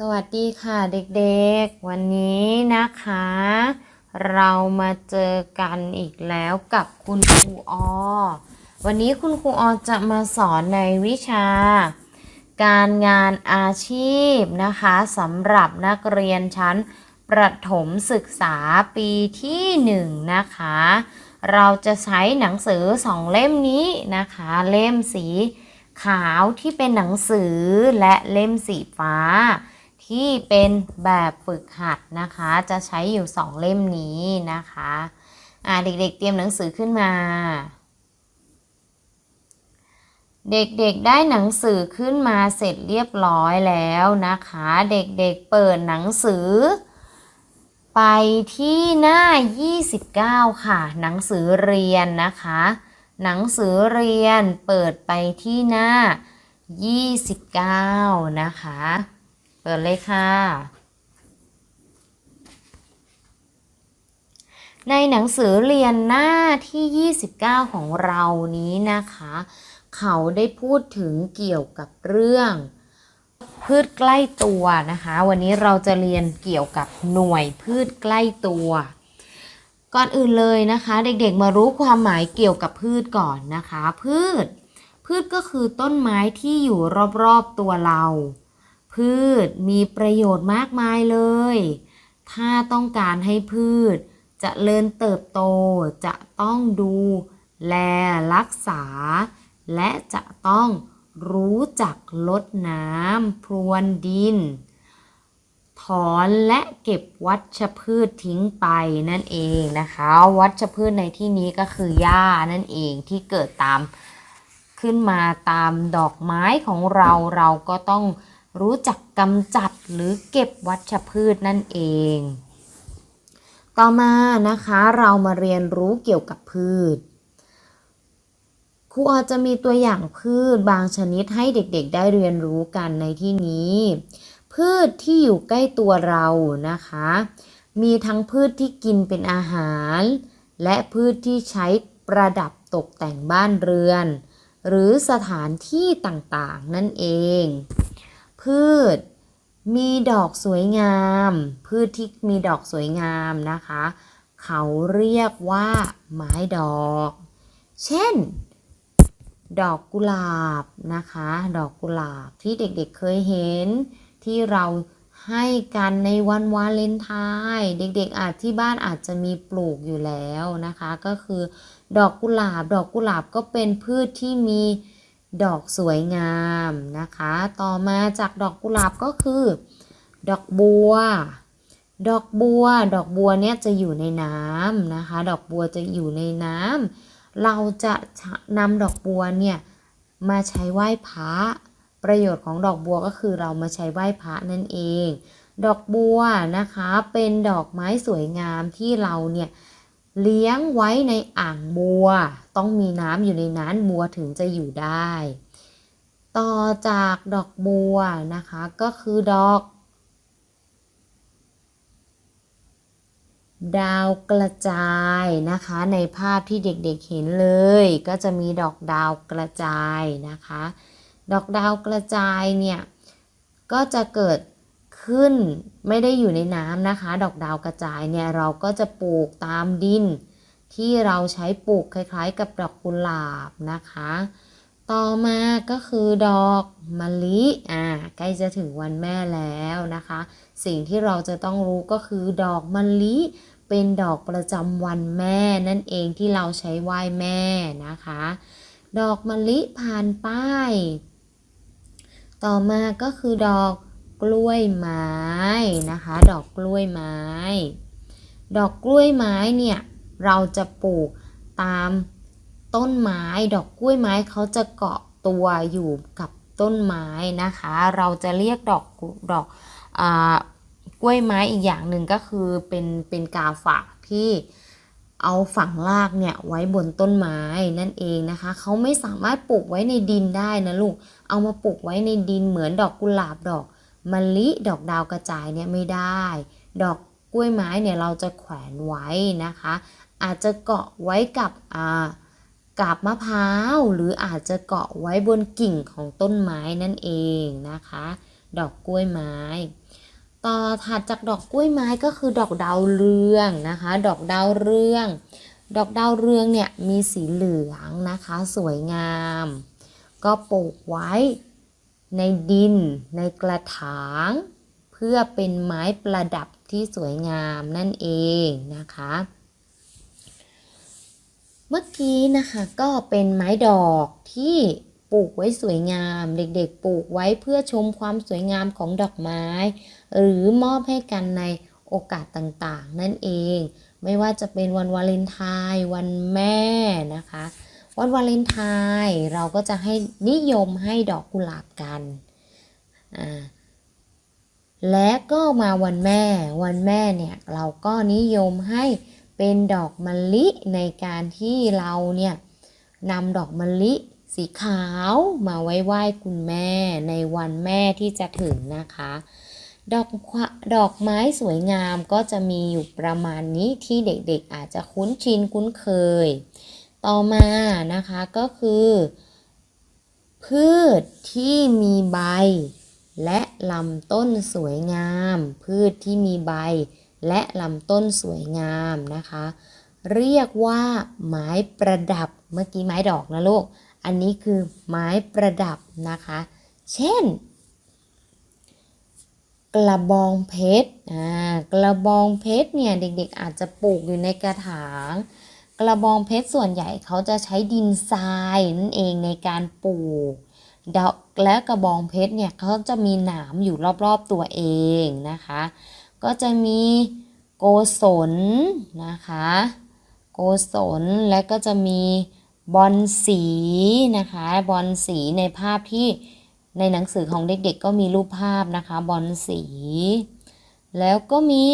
สวัสดีค่ะเด็กๆ วันนี้นะคะ เรามาเจอกันอีกแล้วกับคุณครูออ วันนี้คุณครูออจะมาสอนในวิชา การงานอาชีพนะคะสำหรับนักเรียนชั้นประถมศึกษาปีที่หนึ่งนะคะ เราจะใช้หนังสือสองเล่มนี้นะคะ เล่มสีขาวที่เป็นหนังสือและเล่มสีฟ้า ที่เป็นแบบฝึกหัดนะคะ จะใช้อยู่สองเล่มนี้นะคะอ่าเด็กๆ เตรียมหนังสือขึ้นมา เด็กๆ ได้หนังสือขึ้นมาเสร็จเรียบร้อยแล้วนะคะ เด็กๆ เปิดหนังสือ ไปที่หน้า 29 ค่ะ หนังสือเรียนนะคะ หนังสือเรียนเปิดไปที่หน้า 29 นะคะ เปิดเลยค่ะ ในหนังสือเรียนหน้าที่ 29 ของเรานี้นะคะ เขาได้พูดถึงเกี่ยวกับเรื่องพืชใกล้ตัวนะคะ วันนี้เราจะเรียนเกี่ยวกับหน่วยพืชใกล้ตัว ก่อนอื่นเลยนะคะ เด็กๆมารู้ความหมายเกี่ยวกับพืชก่อนนะคะ พืช พืชก็คือต้นไม้ที่อยู่รอบๆตัวเรา พืชมีประโยชน์มากมายเลย ถ้าต้องการให้พืชจเจริญเติบโตจะต้องดู แลรักษา และจะต้องรู้จักลดน้ำพรวนดิน ถอนและเก็บวัชพืชทิ้งไปนั่นเองนะคะ วัชพืชในที่นี้ก็คือหญ้านั่นเองที่เกิดตามขึ้นมาตามดอกไม้ของเราเราก็ต้อง รู้จักกำจัดหรือเก็บวัชพืชนั่นเอง ต่อมานะคะเรามาเรียนรู้เกี่ยวกับพืชครูออจะมีตัวอย่างพืชบางชนิดให้เด็กๆ ได้เรียนรู้กันในที่นี้ พืชที่อยู่ใกล้ตัวเรานะคะ มีทั้งพืชที่กินเป็นอาหาร และพืชที่ใช้ประดับตกแต่งบ้านเรือน หรือสถานที่ต่างๆ นั่นเอง พืช มีดอกสวยงาม พืชที่มีดอกสวยงามนะคะ เขาเรียกว่าไม้ดอก เช่น ดอกกุหลาบนะคะ ดอกกุหลาบที่เด็กๆเคยเห็น ที่เราให้กันในวันวาเลนไทน์เด็กๆอาจที่บ้านอาจจะมีปลูกอยู่แล้วนะคะ ก็คือ ดอกกุหลาบ ดอกกุหลาบก็เป็นพืชที่มี ดอกสวยงามนะคะ ต่อมาจากดอกกุหลาบก็คือ ดอกบัว ดอกบัว ดอกบัวเนี่ยจะอยู่ในน้ำนะคะ ดอกบัวจะอยู่ในน้ำเราจะนำดอกบัวเนี่ยมาใช้ไหว้พระประโยชน์ของดอกบัวก็คือเรามาใช้ไหว้พระนั่นเอง ดอกบัวนะคะเป็นดอกไม้สวยงามที่เราเนี่ย เลี้ยงไว้ในอ่างบัว ต้องมีน้ำอยู่ในนั้นบัวถึงจะอยู่ได้ ต่อจากดอกบัวนะคะก็คือดอก ดาวกระจายนะคะ ในภาพที่เด็กๆเห็นเลย ก็จะมีดอกดาวกระจายนะคะ ดอกดาวกระจายเนี่ยก็จะเกิด ขึ้น ไม่ได้อยู่ในน้ำนะคะ ดอกดาวกระจายเนี่ยเราก็จะปลูกตามดิน ที่เราใช้ปลูกคล้ายๆ กับดอกกุหลาบนะคะ ต่อมาก็คือดอกมะลิอ่าใกล้จะถึงวันแม่แล้วนะคะ สิ่งที่เราจะต้องรู้ก็คือดอกมะลิเป็นดอกประจำวันแม่นั่นเองที่เราใช้ไหว้แม่นะคะ ดอกมะลิผ่านป้าย ต่อมาก็คือดอก กล้วยไม้นะคะ ดอกกล้วยไม้ ดอกกล้วยไม้เนี่ยเราจะปลูกตามต้นไม้ ดอกกล้วยไม้เขาจะเกาะตัวอยู่กับต้นไม้นะคะ เราจะเรียกดอกดอกอกล้วยไม้อีกอย่างหนึ่งก็คือเป็นเป็นกาฝากที่เอาฝังรากเนี่ยไว้บนต้นไม้นั่นเองนะคะ เขาไม่สามารถปลูกไว้ในดินได้นะลูก เอามาปลูกไว้ในดินเหมือนดอกกุหลาบดอก มะลิดอกดาวกระจายเนี่ยไม่ได้ ดอกกล้วยไม้เนี่ยเราจะแขวนไว้นะคะ อาจจะเกาะไว้กับอ่ากาบมะพร้าว หรืออาจจะเกาะไว้บนกิ่งของต้นไม้นั่นเองนะคะ ดอกกล้วยไม้ ต่อถัดจากดอกกล้วยไม้ก็คือดอกดาวเรืองนะคะ ดอกดาวเรือง ดอกดาวเรืองเนี่ยมีสีเหลืองนะคะ สวยงาม ก็ปลูกไว้ ในดิน ในกระถาง เพื่อเป็นไม้ประดับที่สวยงามนั่นเองนะคะ เมื่อกี้นะคะก็เป็นไม้ดอกที่ปลูกไว้สวยงาม เด็กๆ ปลูกไว้เพื่อชมความสวยงามของดอกไม้ หรือมอบให้กันในโอกาสต่างๆ นั่นเอง ไม่ว่าจะเป็นวันวาเลนไทน์วันแม่นะคะ วันวาเลนไทน์เราก็จะให้นิยมให้ดอกกุหลาบกันอ่าและก็มาวันแม่ วันแม่เนี่ยเราก็นิยมให้เป็นดอกมะลิในการที่เราเนี่ยนำดอกมะลิสีขาวมาไว้ไหว้คุณแม่ในวันแม่ที่จะถึงนะคะ ดอกดอกไม้สวยงามก็จะมีอยู่ประมาณนี้ที่เด็กๆอาจจะคุ้นชินคุ้นเคย ต่อมานะคะก็คือ พืชที่มีใบ และลำต้นสวยงาม พืชที่มีใบ และลำต้นสวยงามนะคะ เรียกว่าไม้ประดับเมื่อกี้ไม้ดอกนะลูก อันนี้คือไม้ประดับนะคะ เช่น กระบองเพชรอ่ากระบองเพชรเนี่ยเด็กๆอาจจะปลูกอยู่ในกระถาง กระบองเพชรส่วนใหญ่เขาจะใช้ดินทรายนั่นเองในการปลูกดอกและกระบองเพชรเนี่ยเขาจะมีหนามอยู่รอบๆตัวเองนะคะ ก็จะมีโกศลนะคะ โกศลและก็จะมีบอลสีนะคะบอลสีในภาพที่ในหนังสือของเด็กๆก็มีรูปภาพนะคะบอลสี แล้วก็มี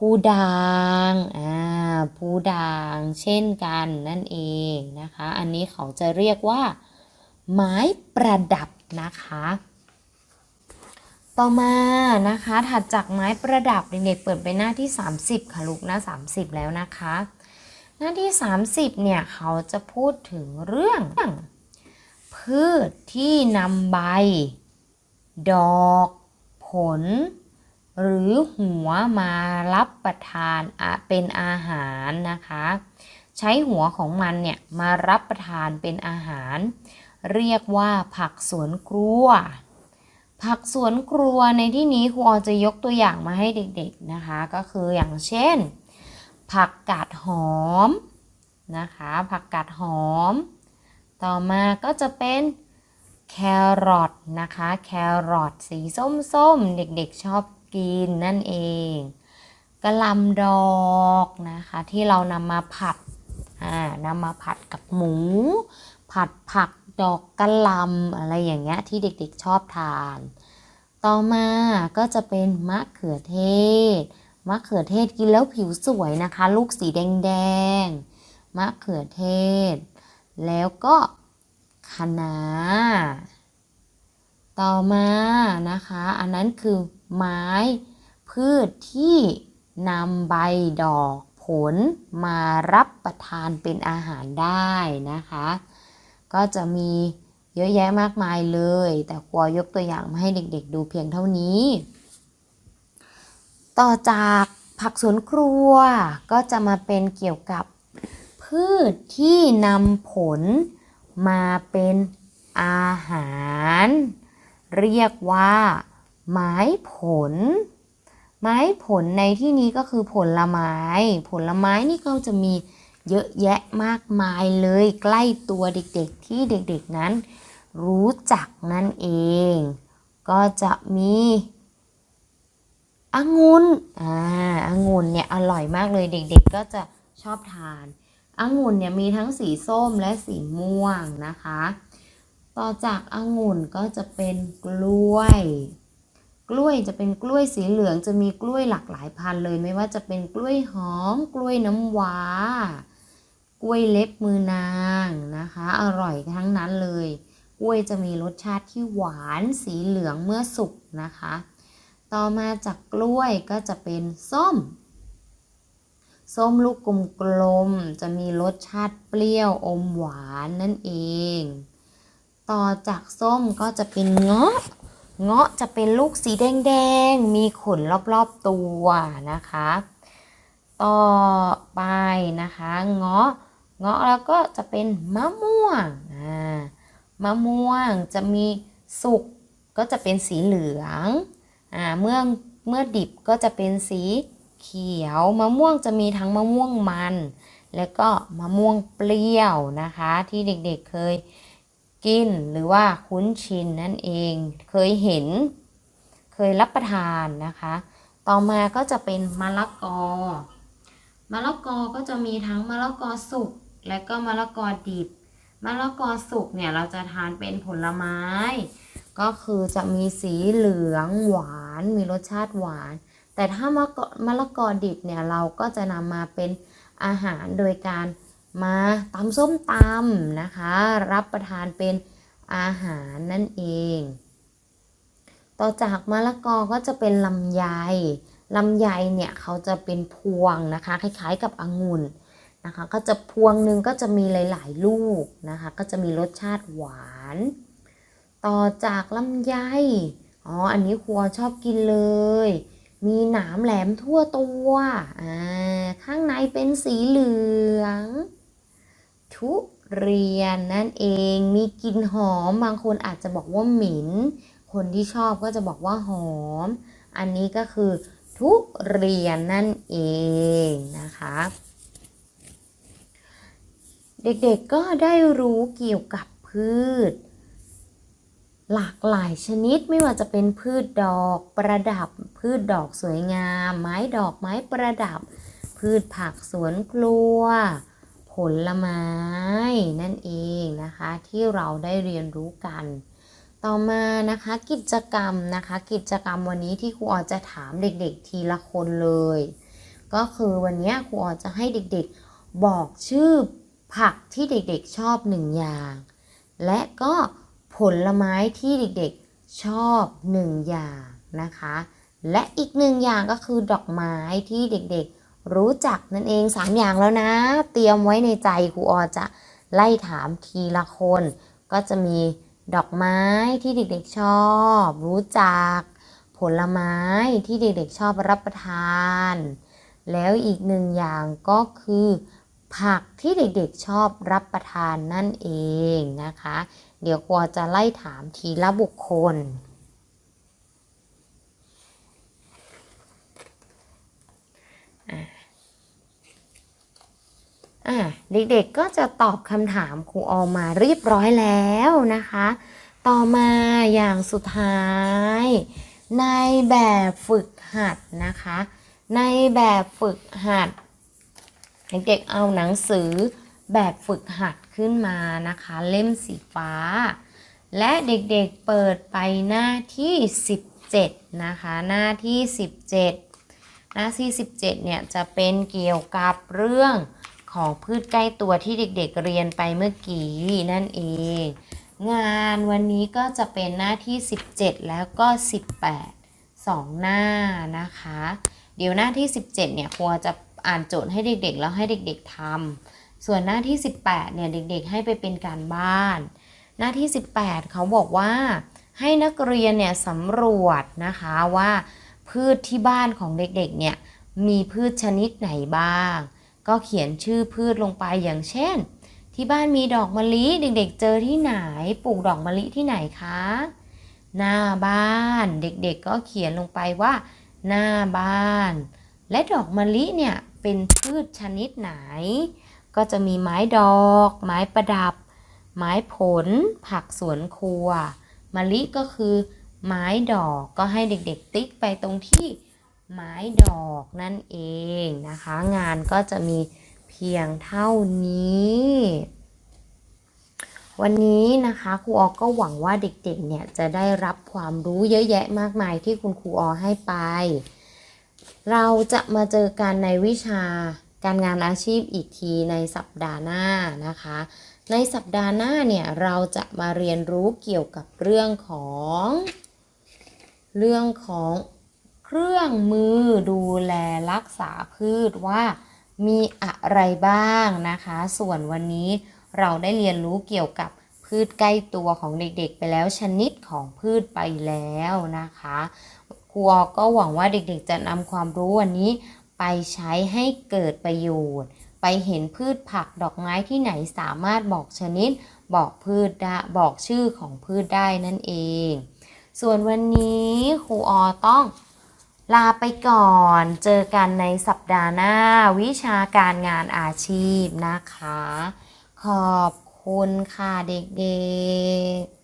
ภูด่างอ่าภูด่างเช่นกันนั่นเองนะคะ อันนี้เขาจะเรียกว่า ไม้ประดับนะคะ ต่อมานะคะถัดจากไม้ประดับเด็กๆเปิดไปหน้าที่ 30 ค่ะลูกหน้า 30 แล้วนะคะ หน้าที่ 30 เนี่ยเขาจะพูดถึงเรื่อง พืชที่นำใบ ดอก ผล หรือหัวมารับประทานเป็นอาหารนะคะ ใช้หัวของมันเนี่ยมารับประทานเป็นอาหาร เรียกว่าผักสวนครัว ผักสวนครัวในที่นี้ครูออจะยกตัวอย่างมาให้เด็กๆนะคะ ก็คืออย่างเช่น ผักกาดหอมนะคะ ผักกาดหอม ต่อมาก็จะเป็นแครอทนะคะ แครอทสีส้มๆ เด็กๆชอบ กินนั่นเองกระลำดอกนะคะ ที่เรานำมาผัดอ่านำมาผัดกับหมู ผัดผักดอกกระลำอะไรอย่างเงี้ยที่เด็กๆชอบทาน ต่อมาก็จะเป็นมะเขือเทศมะเขือเทศกินแล้วผิวสวยนะคะ ลูกสีแดงๆมะเขือเทศ แล้วก็คะน้า ต่อมานะคะ อันนั้นคือไม้พืชที่นำใบดอกผลมารับประทานเป็นอาหารได้นะคะ ก็จะมีเยอะแยะมากมายเลย แต่ครัวยกตัวอย่างมาให้เด็กๆดูเพียงเท่านี้ ต่อจากผักสวนครัวก็จะมาเป็นเกี่ยวกับพืชที่นำผลมาเป็นอาหาร เรียกว่าไม้ผล ไม้ผลในที่นี้ก็คือผลไม้ ผลไม้นี่ก็จะมีเยอะแยะมากมายเลยใกล้ตัวเด็กๆที่เด็กๆนั้น รู้จักนั่นเอง ก็จะมีองุ่นอ่าองุ่นเนี่ยอร่อยมากเลยเด็กๆ ก็จะชอบทานองุ่นเนี่ยมีทั้งสีส้มและสีม่วงนะคะ ต่อจากองุ่นก็จะเป็นกล้วย กล้วยจะเป็นกล้วยสีเหลืองจะมีกล้วยหลากหลายพันธุ์เลย ไม่ว่าจะเป็นกล้วยหอม กล้วยน้ำว้า กล้วยเล็บมือนางนะคะ อร่อยทั้งนั้นเลย กล้วยจะมีรสชาติที่หวานสีเหลืองเมื่อสุกนะคะ ต่อมาจากกล้วยก็จะเป็นส้มส้มลูกกลมๆ จะมีรสชาติเปรี้ยวอมหวานนั่นเอง ต่อจากส้มก็จะเป็นเงาะ เงาะจะเป็นลูกสีแดงๆ มีขนรอบๆตัวนะคะ ต่อไปนะคะ เงาะ เงาะแล้วก็จะเป็นมะม่วง อ่า มะม่วงจะมีสุกก็จะเป็นสีเหลือง อ่า เมื่อ เมื่อดิบก็จะเป็นสีเขียว มะม่วงจะมีทั้งมะม่วงมัน และก็มะม่วงเปรี้ยวนะคะ ที่เด็กๆเคย กินหรือว่าคุ้นชินนั่นเอง เคยเห็น เคยรับประทานนะคะ ต่อมาก็จะเป็นมะละกอ มะละกอก็จะมีทั้งมะละกอสุกและก็มะละกอดิบ มะละกอสุกเนี่ยเราจะทานเป็นผลไม้ ก็คือจะมีสีเหลืองหวาน มีรสชาติหวาน แต่ถ้ามะมะละกอดิบเนี่ยเราก็จะนำมาเป็นอาหารโดยการ มาตำส้มตำนะคะ รับประทานเป็นอาหารนั่นเอง ต่อจากมะละกอก็จะเป็นลำไยลำไยเนี่ยเขาจะเป็นพวงนะคะ คล้ายๆกับองุ่นนะคะ ก็จะพวงหนึ่งก็จะมีหลายๆลูกนะคะ ก็จะมีรสชาติหวาน ต่อจากลำไยอ๋ออันนี้ครัวชอบกินเลย มีหนามแหลมทั่วตัวอ่าข้างในเป็นสีเหลือง ทุเรียนนั่นเองมีกลิ่นหอม บางคนอาจจะบอกว่าหม็นคนที่ชอบก็จะบอกว่าหอม อันนี้ก็คือทุเรียนนั่นเองนะคะ เด็กๆก็ได้รู้เกี่ยวกับพืช หลากหลายชนิดไม่ว่าจะเป็นพืชดอกประดับ พืชดอกสวยงาม ไม้ดอกไม้ประดับ พืชผักสวนครัว ผลไม้นั่นเองนะคะที่เราได้เรียนรู้กัน ต่อมานะคะกิจกรรมนะคะ กิจกรรมวันนี้ที่ครูออจะถามเด็กๆ ทีละคนเลย ก็คือวันนี้ครูออจะให้เด็กๆบอกชื่อผักที่เด็กๆชอบหนึ่งอย่าง และก็ผลไม้ที่เด็กๆชอบหนึ่งอย่างนะคะ และอีกหนึ่งอย่างก็คือดอกไม้ที่เด็กๆ รู้จักนั่นเองสามอย่างแล้วนะ เตรียมไว้ในใจครูออจะไล่ถามทีละคน ก็จะมีดอกไม้ที่เด็กๆชอบ รู้จัก ผลไม้ที่เด็กๆชอบรับประทาน แล้วอีกหนึ่งอย่างก็คือ ผักที่เด็กๆชอบรับประทานนั่นเองนะคะ เดี๋ยวกวจะไล่ถามทีละบุคคล อะเด็กๆก็จะตอบคำถามครูออมมาเรียบร้อยแล้วนะคะ ต่อมาอย่างสุดท้าย ในแบบฝึกหัดนะคะ ในแบบฝึกหัด เด็กๆเอาหนังสือแบบฝึกหัดขึ้นมานะคะ เล่มสีฟ้า และเด็กๆเปิดไปหน้าที่ 17 นะคะ หน้าที่ 17 หน้าที่ 17 เนี่ยจะเป็นเกี่ยวกับเรื่อง ของพืชใกล้ตัวที่เด็กๆเรียนไปเมื่อกี้นั่นเอง งานวันนี้ก็จะเป็นหน้าที่ 17 แล้วก็ 18 2 หน้านะคะ เดี๋ยวหน้าที่ 17 เนี่ยครูจะอ่านโจทย์ให้เด็กๆ แล้วให้เด็กๆทำส่วนหน้าที่ 18 เนี่ยเด็กๆ ให้ไปเป็นการบ้าน หน้าที่ 18 เขาบอกว่าให้นักเรียนเนี่ยสำรวจนะคะว่าพืชที่บ้านของเด็กๆ เนี่ยมีพืชชนิดไหนบ้าง ก็เขียนชื่อพืชลงไปอย่างเช่น ที่บ้านมีดอกมะลิเด็กๆ เจอที่ไหนปลูกดอกมะลิที่ไหนคะหน้าบ้านเด็กๆก็เขียนลงไปว่า หน้าบ้าน และดอกมะลิเนี่ยเป็นพืชชนิดไหน ก็จะมีไม้ดอก ไม้ประดับ ไม้ผล ผักสวนครัวมะลิก็คือ ไม้ดอกก็ให้เด็กๆ ติ๊กไปตรงที่ ไม้ดอกนั่นเองนะคะ งานก็จะมีเพียงเท่านี้ วันนี้นะคะครูออก็หวังว่าเด็กๆเนี่ยจะได้รับความรู้เยอะแยะมากมายที่คุณครูออให้ไป เราจะมาเจอกันในวิชาการงานอาชีพอีกทีในสัปดาห์หน้านะคะ ในสัปดาห์หน้าเนี่ยเราจะมาเรียนรู้เกี่ยวกับเรื่องของ เรื่องของ เครื่องมือดูแลรักษาพืชว่ามีอะไรบ้างนะคะ ส่วนวันนี้เราได้เรียนรู้เกี่ยวกับพืชใกล้ตัวของเด็กๆ ไปแล้วชนิดของพืชไปแล้วนะคะครูก็หวังว่าเด็กๆ จะนำความรู้วันนี้ไปใช้ให้เกิดประโยชน์ ไปเห็นพืชผักดอกไม้ที่ไหนสามารถบอกชนิด บอกพืชได้บอกชื่อของพืชได้นั่นเอง ส่วนวันนี้ครูออต้อง ลาไปก่อน เจอกันในสัปดาห์หน้า วิชาการงานอาชีพนะคะ ขอบคุณค่ะเด็กๆ